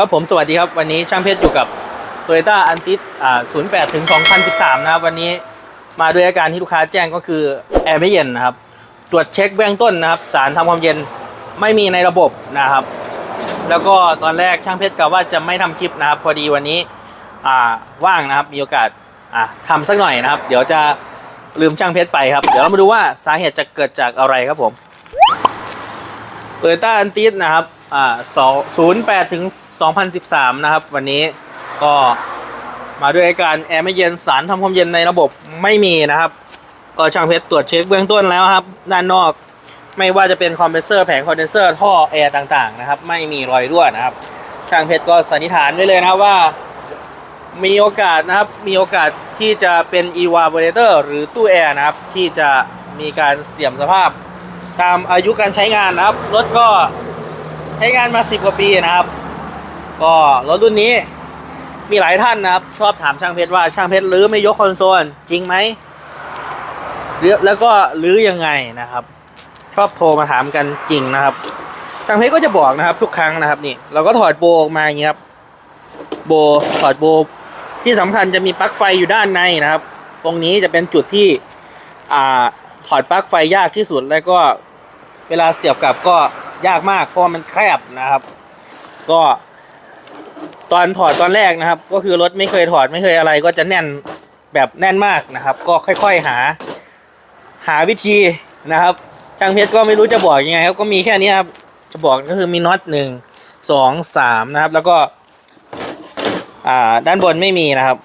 ครับผมสวัสดีครับวันนี้ช่างเพชรอยู่กับ Toyota a n t i s อ่า08ถึง2013นะครับ วันนี้มาด้วยอาการที่ลูกค้าแจ้งก็คือแอร์ไม่เย็นนะครับ ตรวจเช็คเบื้องต้นนะครับ สารทำความเย็นไม่มีในระบบนะครับ แล้วก็ตอนแรกช่างเพชรกล่าวว่าจะไม่ทำคลิปนะครับ พอดีวันนี้อ่าว่างนะครับมีโอกาสอ่าทำสักหน่อยนะครับ เดี๋ยวจะลืมช่างเพชรไปครับ เดี๋ยวเรามาดูว่าสาเหตุจะเกิดจากอะไรครับผมโตโยต้าอันติสนะครับ อ่าสองศูนย์แปดถึงสองพันสิบสามนะครับ วันนี้ก็มาด้วยอาการแอร์ไม่เย็นสารทำความเย็นในระบบไม่มีนะครับ ก็ช่างเพชรตรวจเช็คเบื้องต้นแล้วครับ ด้านนอกไม่ว่าจะเป็นคอมเพรสเซอร์แผงคอนเดนเซอร์ท่อแอร์ต่างๆนะครับ ไม่มีรอยรั่วนะครับ ช่างเพชรก็สันนิษฐานไว้เลยนะครับว่า มีโอกาสนะครับมีโอกาสที่จะเป็น evaporator หรือตู้แอร์นะครับ ที่จะมีการเสื่อมสภาพตามอายุการใช้งานนะครับรถก็ ใช้งานมา 10 กว่าปีนะครับ ก็รถรุ่นนี้มีหลายท่านนะครับ ชอบถามช่างเพชรว่าช่างเพชรรื้อไม่ยกคอนโซลจริงไหมหรือแล้วก็รื้อยังไงนะครับ ชอบโทรมาถามกันจริงนะครับช่างเพชรก็จะบอกนะครับทุกครั้งนะครับนี่เราก็ถอดโบออกมาอย่างนี้ครับโบถอดโบที่สำคัญจะมีปลั๊กไฟอยู่ด้านในนะครับ ตรงนี้จะเป็นจุดที่อ่าถอดปลั๊กไฟยากที่สุดแล้วก็เวลาเสียบกลับก็ ยากมากเพราะว่ามันแคบนะครับ ก็ตอนถอดตอนแรกนะครับ ก็คือรถไม่เคยถอดไม่เคยอะไร ก็จะแน่นแบบแน่นมากนะครับ ก็ค่อยๆหา หาวิธีนะครับช่างเพชรก็ไม่รู้จะบอกยังไงครับก็มีแค่นี้ครับจะบอกก็คือมีน็อตหนึ่งสองสามนะครับ แล้วก็อ่าด้านบนไม่มีนะครับ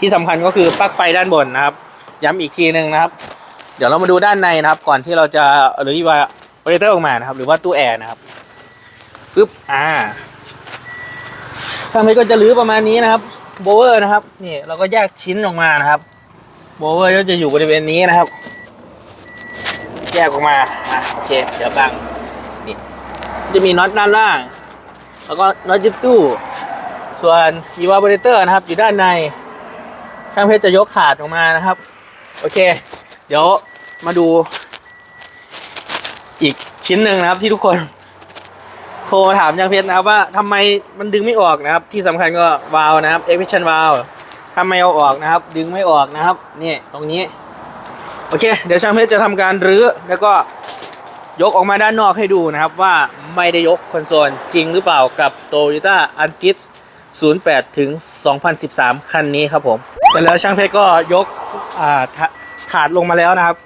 ที่สำคัญก็คือปลั๊กไฟด้านบนนะครับ ย้ำอีกทีหนึ่งนะครับ เดี๋ยวเรามาดูด้านในนะครับ ก่อนที่เราจะหรือว่า โปรเจคเตอร์ออกมานะครับ หรือว่าตู้แอร์นะครับปึ๊บอ่าทางนี้ก็จะรื้อประมาณนี้นะครับโบเวอร์นะครับนี่เราก็แยกชิ้นออกมานะครับโบเวอร์ก็จะอยู่บริเวณนี้นะครับ แยกออกมาอะโอเคเดี๋ยวบังนี่จะมีน็อตด้านล่าง แล้วก็น็อตยึดตู้ ส่วน e v a p o r a t o r นะครับ อยู่ด้านในช่างเพชรจะยกขาดออกมานะครับ โอเค เดี๋ยวมาดู อีกชิ้นหนึ่งนะครับที่ทุกคน โทรมาถามช่างเพชรนะครับว่าทำไมมันดึงไม่ออกนะครับ ที่สำคัญก็วาล์วนะครับ e x p r e s s i o n valve ทำไมเอาออกนะครับ ดึงไม่ออกนะครับนี่ตรงนี้โอเค เดี๋ยวช่างเพชรจะทำการรื้อแล้วก็ยกออกมาด้านนอกให้ดูนะครับว่าไม่ได้ยกคอนโซลจริงหรือเปล่ากับ Toyota a n t i s 08 ถึง 2013 คันนี้ครับผมเสร็จแล้วช่างเพชรก็ยกอ่าถาถาดลงมาแล้วนะครับ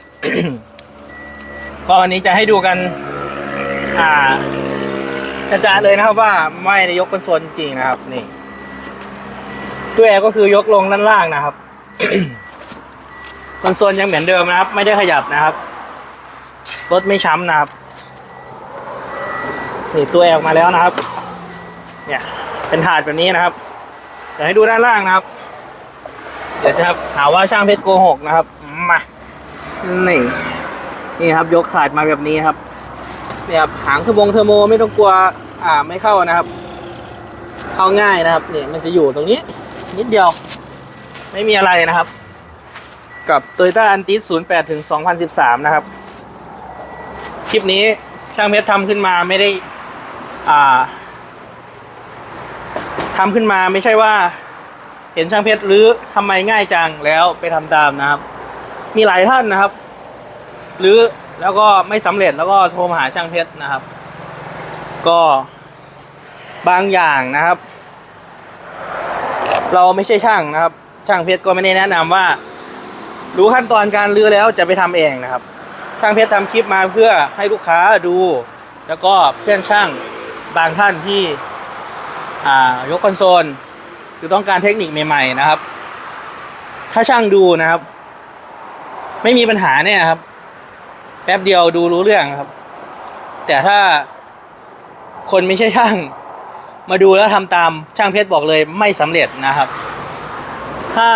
ก็วันนี้จะให้ดูกัน อ่าจ้าๆเลยนะครับว่าไม่ได้ยกคอนโซลจริงนะครับ นี่ตัวแอร์ก็คือยกลงด้านล่างนะครับคอนโซลยังเหมือนเดิมนะครับ ไม่ได้ขยับนะครับรถไม่ช้ำนะครับนี่ตัวแอร์ออกมาแล้วนะครับ เนี่ย เป็นถาดแบบนี้นะครับเดี๋ยวให้ดูด้านล่างนะครับ เดี๋ยวจะหาว่าช่างเพชรโกหกนะครับมานี่ นี่ครับยกขาดมาแบบนี้ครับเนี่ยครับหางเทอร์โบงเทอร์โมไม่ต้องกลัวอ่าไม่เข้านะครับ เข้าง่ายนะครับเนี่ยมันจะอยู่ตรงนี้ นิดเดียว ไม่มีอะไรนะครับ กับ Toyota a n t i s 08ถึง2013 นะครับ คลิปนี้ช่างเพชรทำขึ้นมาไม่ได้อ่าทำขึ้นมาไม่ใช่ว่า เห็นช่างเพชรหรือทำไมง่ายจังแล้วไปทำตามนะครับ มีหลายท่านนะครับ หรือแล้วก็ไม่สำเร็จแล้วก็โทรมาหาช่างเพชรนะครับ ก็บางอย่างนะครับ เราไม่ใช่ช่างนะครับ ช่างเพชรก็ไม่ได้แนะนำว่า รู้ขั้นตอนการรื้อแล้วจะไปทำเองนะครับ ช่างเพชรทำคลิปมาเพื่อให้ลูกค้าดู แล้วก็เพื่อนช่างบางท่านที่อ่ายกคอนโซลคือต้องการเทคนิคใหม่ๆนะครับ ถ้าช่างดูนะครับ ไม่มีปัญหาเนี่ยครับ แป๊บเดียวดูรู้เรื่องครับ แต่ถ้าคนไม่ใช่ช่าง มาดูแล้วทำตามช่างเพชรบอกเลยไม่สำเร็จนะครับ ถ้า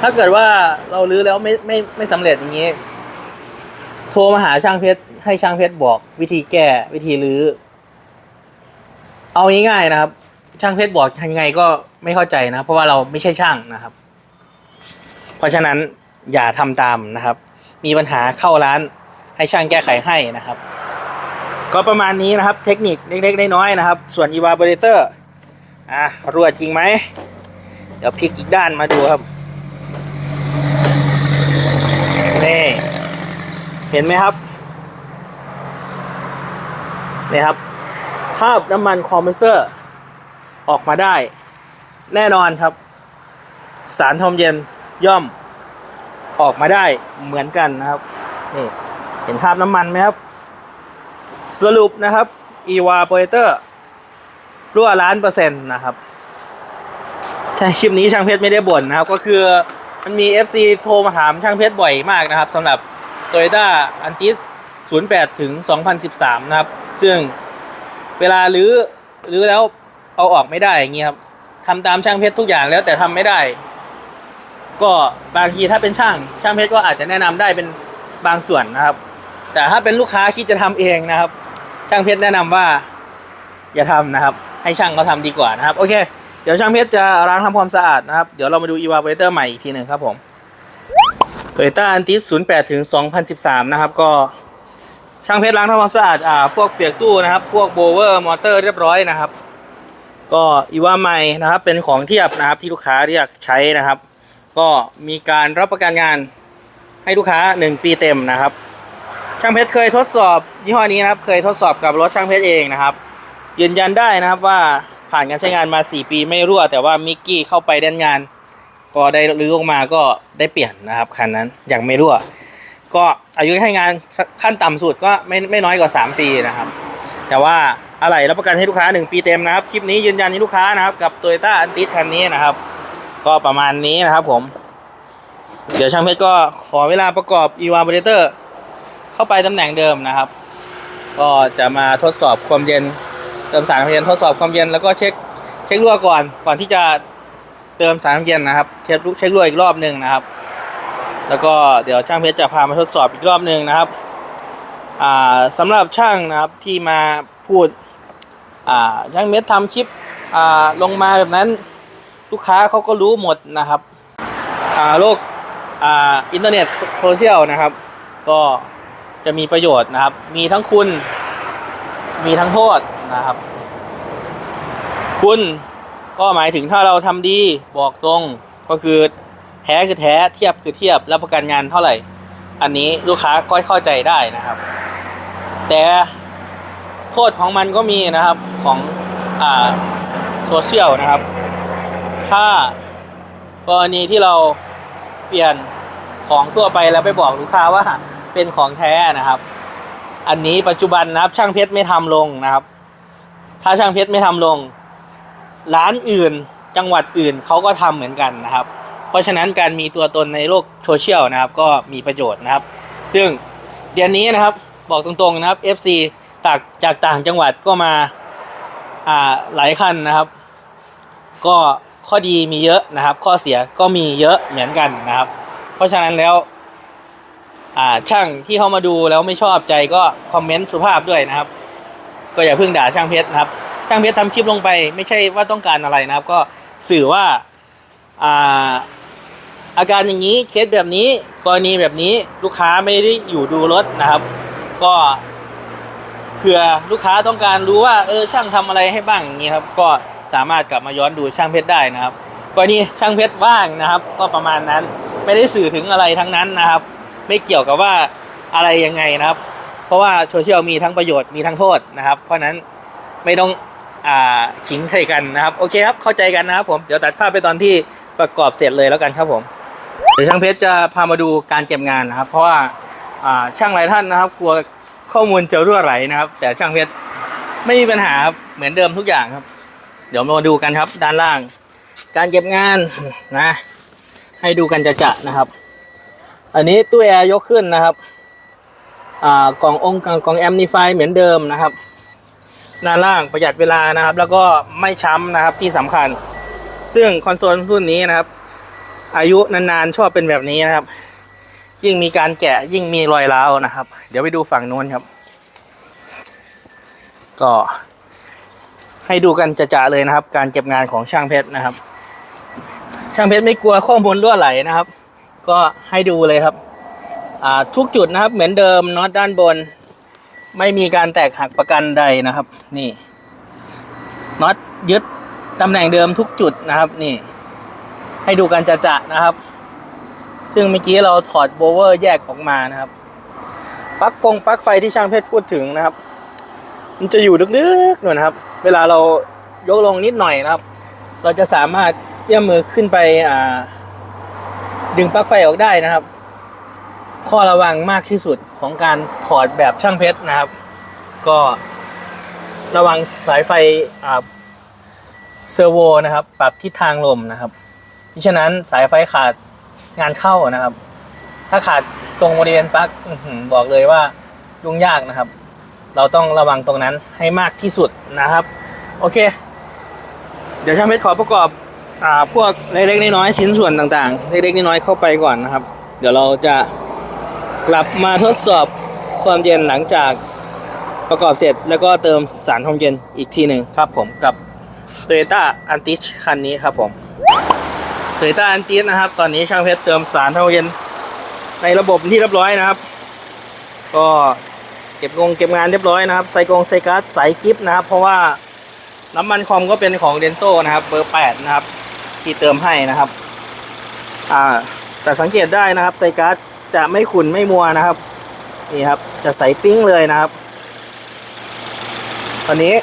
ถ้าเกิดว่าเราลื้อแล้วไม่ไม่ไม่สำเร็จอย่างนี้ โทรมาหาช่างเพชรให้ช่างเพชรบอก วิธีแก้วิธีรื้อ เอาง่ายๆนะครับ ช่างเพชรบอกยังไงก็ไม่เข้าใจนะ เพราะว่าเราไม่ใช่ช่างนะครับ เพราะฉะนั้นอย่าทำตามนะครับ มีปัญหาเข้าร้านให้ช่างแก้ไขให้นะครับ ก็ประมาณนี้นะครับเทคนิคเล็กๆน้อยๆนะครับ ส่วน evaporator อะรั่วจริงไหม เดี๋ยวพลิกอีกด้านมาดูครับนี่เห็นไหมครับนี่ครับคาบน้ำมันคอมเพรสเซอร์ออกมาได้ แน่นอนครับ สารทอมเย็นย่อม ออกมาได้เหมือนกันนะครับนี่เห็นคราบน้ำมันไหมครับ สรุปนะครับ evaporator รั่วล้านเปอร์เซ็นต์นะครับใช่คลิปนี้ช่างเพชรไม่ได้บ่นนะครับ ก็คือมันมี FC โทรมาถามช่างเพชรบ่อยมากนะครับสำหรับ Toyota a n t i s 08 ถึง 2013 นะครับ ซึ่งเวลาลื้อลื้อแล้วเอาออกไม่ได้อย่างเงี้ยครับทำตามช่างเพชรทุกอย่างแล้วแต่ทำไม่ได้ ก็บางทีถ้าเป็นช่างช่างเพชรก็อาจจะแนะนำได้เป็นบางส่วนนะครับ แต่ถ้าเป็นลูกค้าคิดจะทำเองนะครับ ช่างเพชรแนะนำว่า อย่าทำนะครับ ให้ช่างเขาทำดีกว่านะครับ โอเค เดี๋ยวช่างเพชรจะล้างทำความสะอาดนะครับ เดี๋ยวเรามาดู evaporator ใหม่อีกทีหนึ่งครับผม Toyota Antis 08 ถึง 2013 นะครับ ก็ช่างเพชรล้างทำความสะอาดอ่าพวกเปียกตู้นะครับ พวกโบเวอร์มอเตอร์เรียบร้อยนะครับ ก็อีว่าใหม่นะครับ เป็นของเทียบนะครับที่ลูกค้าเรียกใช้นะครับ ก็มีการรับประกันงานให้ลูกค้า 1 ปีเต็มนะครับ ช่างเพชรเคยทดสอบยี่ห้อนี้นะครับ เคยทดสอบกับรถช่างเพชรเองนะครับ ยืนยันได้นะครับว่าผ่านการใช้งานมา 4 ปีไม่รั่ว แต่ว่ามิกกี้เข้าไปเล่นงาน ก็ได้รื้อออกมาก็ได้เปลี่ยนนะครับคันนั้นอย่างไม่รั่ว ก็อายุใช้งานขั้นต่ำสุดก็ไม่ไม่น้อยกว่า 3 ปีนะครับ แต่ว่าอะไรรับประกันให้ลูกค้า 1 ปีเต็มนะครับ คลิปนี้ยืนยันให้ลูกค้านะครับกับ Toyota a n t i s คันนี้นะครับ ก็ประมาณนี้นะครับผม เดี๋ยวช่างเพชรก็ขอเวลาประกอบ e v a p o r a t o r เข้าไปตำแหน่งเดิมนะครับ ก็จะมาทดสอบความเย็น เติมสารความเย็นทดสอบความเย็นแล้วก็เช็คเช็ครั่วก่อน ก่อนที่จะเติมสารความเย็นนะครับเช็คเช็ครั่วอีกรอบหนึ่งนะครับ แล้วก็เดี๋ยวช่างเพชรจะพามาทดสอบอีกรอบหนึ่งนะครับอ่าสำหรับช่างนะครับที่มาพูดอ่าช่างเม็ดทำคลิปอ่าลงมาแบบนั้น ลูกค้าเขาก็รู้หมดนะครับอาโลกอ่าอินเทอร์เน็ตโซเชียลนะครับ ก็จะมีประโยชน์นะครับ มีทั้งคุณ มีทั้งโทษนะครับ คุณก็หมายถึงถ้าเราทำดีบอกตรงก็คือแท้คือแท้เทียบคือเทียบรับประกันงานเท่าไหร่ อันนี้ลูกค้าก็เข้าใจได้นะครับ แต่โทษของมันก็มีนะครับของอาโซเชียลนะครับ ถ้ากรณีที่เราเปลี่ยนของทั่วไปแล้วไปบอกลูกค้าว่าเป็นของแท้นะครับ อันนี้ปัจจุบันนะครับ ช่างเพชรไม่ทำลงนะครับ ถ้าช่างเพชรไม่ทำลง ร้านอื่นจังหวัดอื่นเขาก็ทำเหมือนกันนะครับ เพราะฉะนั้นการมีตัวตนในโลกโซเชียลนะครับ ก็มีประโยชน์นะครับ ซึ่งเดือนนี้นะครับบอกตรงๆนะครับ FC จากจากต่างจังหวัดก็มาอ่าหลายคันนะครับ ก็ ข้อดีมีเยอะนะครับ ข้อเสียก็มีเยอะเหมือนกันนะครับ เพราะฉะนั้นแล้วอ่าช่างที่เขามาดูแล้วไม่ชอบใจก็คอมเมนต์สุภาพด้วยนะครับ ก็อย่าเพิ่งด่าช่างเพชรนะครับ ช่างเพชรทำคลิปลงไป ไม่ใช่ว่าต้องการอะไรนะครับ ก็สื่อว่าอ่าอาการอย่างนี้เคสแบบนี้กรณีแบบนี้ลูกค้าไม่ได้อยู่ดูรถนะครับ ก็เผื่อลูกค้าต้องการรู้ว่าเออช่างทำอะไรให้บ้างอย่างนี้ครับ ก็ สามารถกลับมาย้อนดูช่างเพชรได้นะครับกรณีช่างเพชรว่างนะครับ ก็ประมาณนั้นไม่ได้สื่อถึงอะไรทั้งนั้นนะครับ ไม่เกี่ยวกับว่าอะไรยังไงนะครับ เพราะว่าโซเชียลมีทั้งประโยชน์มีทั้งโทษนะครับ เพราะนั้นไม่ต้องอ่าขิงใครกันนะครับโอเคครับเข้าใจกันนะครับผมเดี๋ยวตัดภาพไปตอนที่ประกอบเสร็จเลยแล้วกันครับผมเดี๋ยวช่างเพชรจะพามาดูการเก็บงานนะครับ เพราะว่าอ่าช่างหลายท่านนะครับ กลัวข้อมูลจะรั่วไหลนะครับ แต่ช่างเพชรไม่มีปัญหาครับเหมือนเดิมทุกอย่างครับ เดี๋ยวมาดูกันครับด้านล่าง การเก็บงานนะ ให้ดูกันจะจะนะครับ อันนี้ตู้แอร์ยกขึ้นนะครับอ่ากล่ององค์กล่องแอมนิฟายเหมือนเดิมนะครับด้านล่างประหยัดเวลานะครับ แล้วก็ไม่ช้ำนะครับที่สำคัญ ซึ่งคอนโซลรุ่นนี้นะครับ อายุนานๆชอบเป็นแบบนี้นะครับ ยิ่งมีการแกะยิ่งมีรอยร้าวนะครับ เดี๋ยวไปดูฝั่งโน้นครับ ก็ ให้ดูกันจะๆเลยนะครับ การเก็บงานของช่างเพชรนะครับ ช่างเพชรไม่กลัวข้อมูลรั่วไหลนะครับ ก็ให้ดูเลยครับทุกจุดนะครับเหมือนเดิมน็อตด้านบน ไม่มีการแตกหักประกันใดนะครับ นี่น็อตยึดตำแหน่งเดิมทุกจุดนะครับ นี่ ให้ดูกันจะๆนะครับ ซึ่งเมื่อกี้เราถอดโบเวอร์แยกออกมานะครับปลั๊กฟงปลั๊กไฟที่ช่างเพชรพูดถึงนะครับ มันจะอยู่ลึกๆหน่อยนะครับ เวลาเรายกลงนิดหน่อยนะครับ เราจะสามารถเอื้อมมือขึ้นไปอ่าดึงปลั๊กไฟออกได้นะครับ ข้อระวังมากที่สุดของการถอดแบบช่างเพชรนะครับ ก็ระวังสายไฟอ่าเซอร์โวนะครับ ปรับทิศทางลมนะครับมิฉะนั้นสายไฟขาดงานเข้านะครับ ถ้าขาดตรงบริเวณปลั๊กบอกเลยว่ายุ่งยากนะครับ เราต้องระวังตรงนั้นให้มากที่สุดนะครับ โอเค เดี๋ยวช่างเพชรขอประกอบอ่าพวกเล็กๆน้อยๆชิ้นส่วนต่างๆเล็กๆน้อยๆเข้าไปก่อนนะครับ เดี๋ยวเราจะกลับมาทดสอบความเย็นหลังจากประกอบเสร็จแล้วก็เติมสารความเย็นอีกทีหนึ่งครับผมกับ Toyota a n t i c คันนี้ครับผม Toyota a n t i c นะครับ ตอนนี้ช่างเพชรเติมสารความเย็นในระบบที่เรียบร้อยนะครับ ก็เก็บงงเก็บงานเรียบร้อยนะครับใส่กรงใส่การ์ดใส่กิฟต์นะครับ เพราะว่าน้ำมันคอมก็เป็นของเดนโซนะครับเบอร์8นะครับ ที่เติมให้นะครับอ่าแต่สังเกตได้นะครับไซการ์ดจะไม่ขุ่นไม่มัวนะครับนี่ครับจะใสปิ้งเลยนะครับ ตอนนี้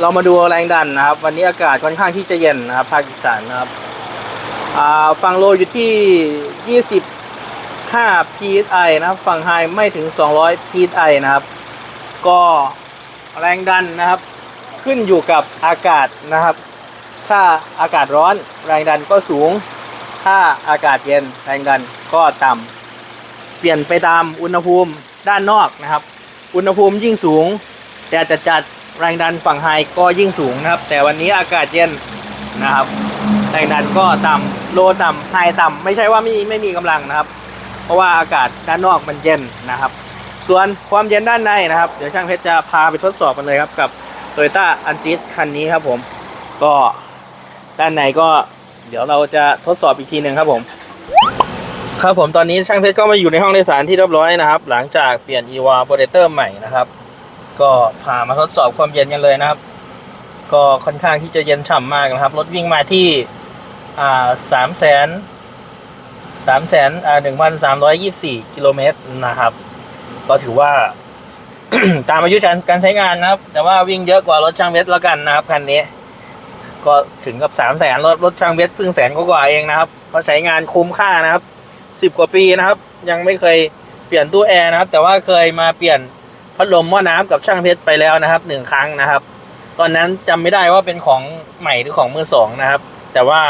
เรามาดูแรงดันนะครับ วันนี้อากาศค่อนข้างที่จะเย็นนะครับภาคอีสานนะครับอ่าฟังโลอยู่ที่ 25 psi นะครับฝั่งไฮไม่ถึง 200 psi นะครับ ก็แรงดันนะครับ ขึ้นอยู่กับอากาศนะครับ ถ้าอากาศร้อนแรงดันก็สูง ถ้าอากาศเย็นแรงดันก็ต่ำเปลี่ยนไปตามอุณหภูมิด้านนอกนะครับ อุณหภูมิยิ่งสูง แต่จะจัดแรงดันฝั่งไฮก็ยิ่งสูงนะครับ แต่วันนี้อากาศเย็นนะครับแรงดันก็ต่ำโลต่ำไฮต่ำไม่ใช่ว่าไม่ไม่มีกำลังนะครับ เพราะว่าอากาศด้านนอกมันเย็นนะครับ ส่วนความเย็นด้านในนะครับ เดี๋ยวช่างเพชรจะพาไปทดสอบกันเลยครับ กับ Toyota a n t i s คันนี้ครับผม ก็ด้านในก็เดี๋ยวเราจะทดสอบอีกทีหนึ่งครับผม ครับผมตอนนี้ช่างเพชรก็มาอยู่ในห้องโดยสารที่เรียบร้อยนะครับ หลังจากเปลี่ยน e v a p o r a t o r ใหม่นะครับ ก็พามาทดสอบความเย็นกันเลยนะครับ ก็ค่อนข้างที่จะเย็นฉ่ำมากนะครับรถวิ่งมาที่อ่าสามแสนสามแสนอ่าหนึ่งพันสามร้อยยี่สิบสี่กิโลเมตรนะครับ ก็ถือว่า ตามอายุการการใช้งานนะครับ แต่ว่าวิ่งเยอะกว่ารถช่างเพชรแล้วกันนะครับคันนี้ ก็ถึงกับสามแสนรถรถช่างเพชรเพิ่งแสนกว่าเองนะครับเขาใช้งานคุ้มค่านะครับสิบกว่าปีนะครับ ยังไม่เคยเปลี่ยนตู้แอร์นะครับ แต่ว่าเคยมาเปลี่ยนพัดลมหม้อน้ำกับช่างเพชรไปแล้วนะครับหนึ่งครั้งนะครับ ตอนนั้นจำไม่ได้ว่าเป็นของใหม่หรือของมือสองนะครับ แต่ว่า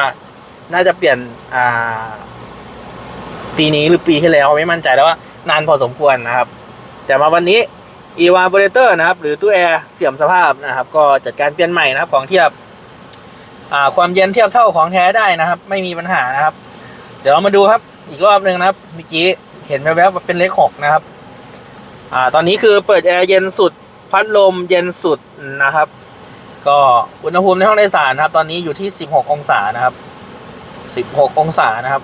น่าจะเปลี่ยนอ่าปีนี้หรือปีที่แล้วไม่มั่นใจแล้วว่า นานพอสมควรนะครับ แต่มาวันนี้ e v a p o r a t o r นะครับ หรือตู้แอร์เสื่อมสภาพนะครับ ก็จัดการเปลี่ยนใหม่นะครับ ของเทียบความเย็นเทียบเท่าของแท้ได้นะครับ ไม่มีปัญหานะครับ เดี๋ยวเรามาดูครับ อีกรอบหนึ่งนะครับเมื่อกี้เห็นแวบๆเป็นเลขหกนะครับอ่าตอนนี้คือเปิดแอร์เย็นสุด พัดลมเย็นสุดนะครับ ก็อุณหภูมิในห้องโดยสารนะครับ ตอนนี้อยู่ที่ 16 องศานะครับ 16 องศานะครับ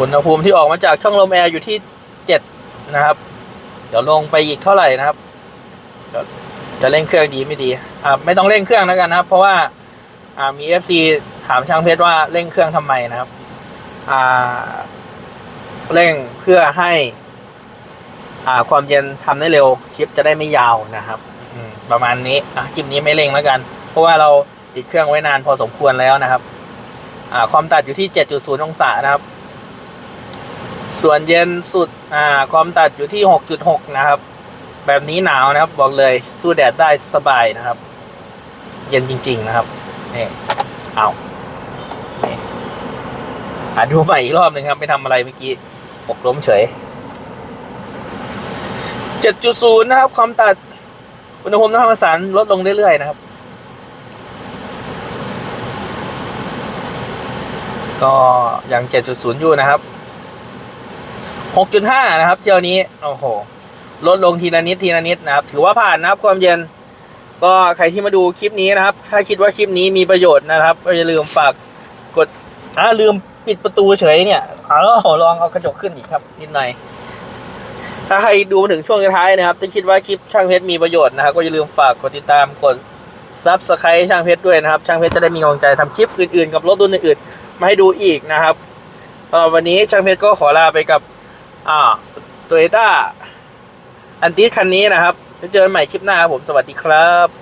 อุณหภูมิที่ออกมาจากช่องลมแอร์อยู่ที่7นะครับ เดี๋ยวลงไปอีกเท่าไหร่นะครับ จะเร่งเครื่องดีไม่ดีอ่าไม่ต้องเร่งเครื่องแล้วกันนะครับ เพราะว่าอ่ามี FC ถามช่างเพชรว่าเร่งเครื่องทำไมนะครับอ่าเร่งเพื่อให้อ่าความเย็นทำได้เร็วคลิปจะได้ไม่ยาวนะครับอืมประมาณนี้อะคลิปนี้ไม่เร่งแล้วกัน เพราะว่าเราติดเครื่องไว้นานพอสมควรแล้วนะครับอ่าความตัดอยู่ที่ 7.0 องศานะครับ ส่วนเย็นสุดอ่าความตัดอยู่ที่ 6.6 นะครับ แบบนี้หนาวนะครับบอกเลยสู้แดดได้สบายนะครับ เย็นจริง ๆนะครับนี่เอานี่อ่าดูใหม่อีกรอบหนึ่งครับ ไม่ทำอะไรเมื่อกี้หกล้มเฉย 7.0 นะครับ ความตัดอุณหภูมิในห้องโดยสารลดลงเรื่อยๆนะครับ ก็ยัง 7.0 อยู่นะครับ หกจุดห้านะครับ เที่ยวนี้ โอ้โห ลดลงทีลนิดทีลนิดนะครับ ถือว่าผ่านนะครับความเย็น ก็ใครที่มาดูคลิปนี้นะครับ ถ้าคิดว่าคลิปนี้มีประโยชน์นะครับก็อย่าลืมฝากกดอ่าลืมปิดประตูเฉยเนี่ยเอลองเอากระจกขึ้นอีกครับนิดหน่อย ถ้าใครดูมาถึงช่วงท้ายนะครับจะคิดว่าคลิปช่างเพชรมีประโยชน์นะครับ ก็อย่าลืมฝากกดติดตามกดซับสไครต์ช่างเพชรด้วยนะครับ ช่างเพชรจะได้มีกำลังใจทำคลิปอื่นๆ กับรถรุ่นอื่นๆมาให้ดูอีกนะครับสำหรับวันนี้ช่างเพชรก็ขอลาไปกับ อ่าตัวเอต้าอันตีสคันนี้นะครับจะเจอกันใหม่คลิปหน้าครับผมสวัสดีครับ